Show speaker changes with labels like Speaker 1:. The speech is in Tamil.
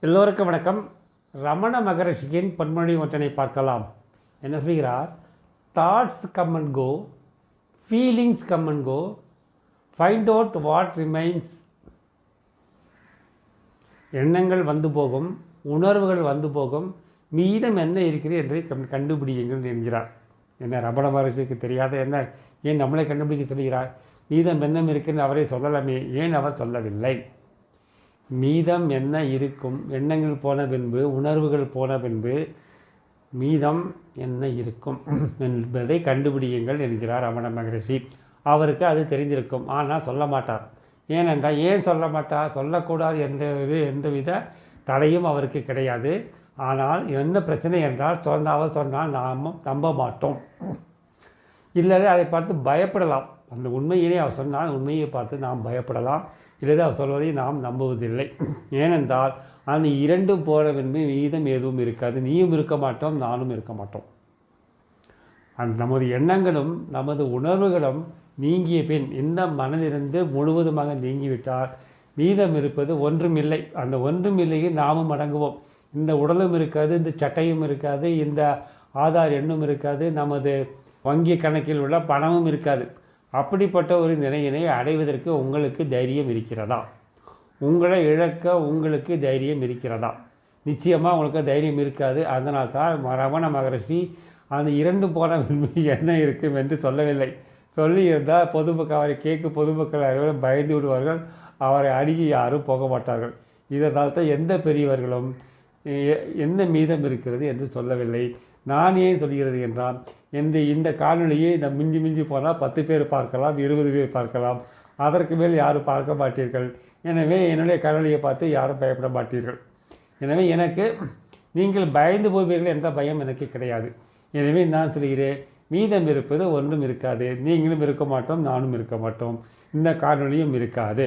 Speaker 1: எல்லோருக்கும் வணக்கம். ரமண மகரிஷியின் பொன்மொழி ஒன்றனை பார்க்கலாம். என்ன சொல்கிறார்? Thoughts come and go feelings come and go find out what remains எண்ணங்கள் வந்து போகும் உணர்வுகள் வந்து போகும் மீதம் என்ன இருக்கிறது என்பதை கம்- கண்டுபிடியுங்கள் என்கிறார். என்ன ரமண மகரிஷிக்கு தெரியாத என்ன? ஏன் நம்மளை கண்டுபிடிக்க சொல்கிறார்? மீதம் என்ன இருக்குன்னு அவரே சொல்லலாமே ஏன் அவர் சொல்லவில்லை? மீதம் என்ன இருக்கும்? எண்ணங்கள் போன பின்பு உணர்வுகள் போன பின்பு மீதம் என்ன இருக்கும்? என்பதை கண்டுபிடியுங்கள் என்கிறார் ரமண மகரிஷி. அவருக்கு அது தெரிந்திருக்கும். ஆனால் சொல்ல மாட்டார். ஏனென்றால் ஏன் சொல்ல மாட்டார்? சொல்லக்கூடாது என்ற இது எந்தவித தடையும் அவருக்கு கிடையாது. ஆனால் என்ன பிரச்சனை என்றால் சொன்னாவ சொன்னால் நாம் நம்ப மாட்டோம். இல்லை அதை பார்த்து பயப்படலாம். அந்த உண்மையிலே அவர் சொன்னால் உண்மையை பார்த்து நாம் பயப்படலாம். இல்லது அவர் சொல்வதை நாம் நம்புவதில்லை. ஏனென்றால் அந்த இரண்டும் போகிற மீதம் எதுவும் இருக்காது. நீயும் இருக்க மாட்டோம் நானும் இருக்க மாட்டோம். அந்த நமது எண்ணங்களும் நமது உணர்வுகளும் நீங்கிய பின் இந்த மனதிலிருந்து முழுவதுமாக நீங்கிவிட்டால் மீதம் இருப்பது ஒன்றுமில்லை. அந்த ஒன்றுமில்லையே நாமும் அடங்குவோம். இந்த உடலும் இருக்காது இந்த சட்டையும் இருக்காது இந்த ஆதார் எண்ணும் இருக்காது நமது வங்கி கணக்கில் உள்ள பணமும் இருக்காது. அப்படிப்பட்ட ஒரு நிலையினை அடைவதற்கு உங்களுக்கு தைரியம் இருக்கிறதா? உங்களை இழக்க உங்களுக்கு தைரியம் இருக்கிறதா? நிச்சயமாக உங்களுக்கு தைரியம் இருக்காது. அதனால் தான் ரமண மகரிஷி அந்த இரண்டு போன பின்பு என்ன இருக்கும் என்று சொல்லவில்லை. சொல்லியிருந்தால் பொதுமக்கள் அவரை கேட்க பொதுமக்கள் அனைவரும் பயந்து விடுவார்கள். அவரை அணுகி யாரும் போக மாட்டார்கள். இதனால் தான் எந்த பெரியவர்களும் என்ன மீதம் இருக்கிறது என்று சொல்லவில்லை. நான் ஏன் சொல்கிறது என்றால் இந்த இந்த காணொலியை இந்த மிஞ்சி மிஞ்சி போனால் பத்து பேர் பார்க்கலாம் இருபது பேர் பார்க்கலாம். அதற்கு மேல் யாரும் பார்க்க மாட்டீர்கள். எனவே என்னுடைய காணொலியை பார்த்து யாரும் பயப்பட மாட்டீர்கள். எனவே எனக்கு நீங்கள் பயந்து போவீர்கள் என்ற பயம் எனக்கு கிடையாது. எனவே நான் சொல்கிறேன் மீதம் இருப்பது ஒன்றும் இருக்காது. நீங்களும் இருக்க மாட்டோம் நானும் இருக்க மாட்டோம். இந்த காணொலியும் இருக்காது.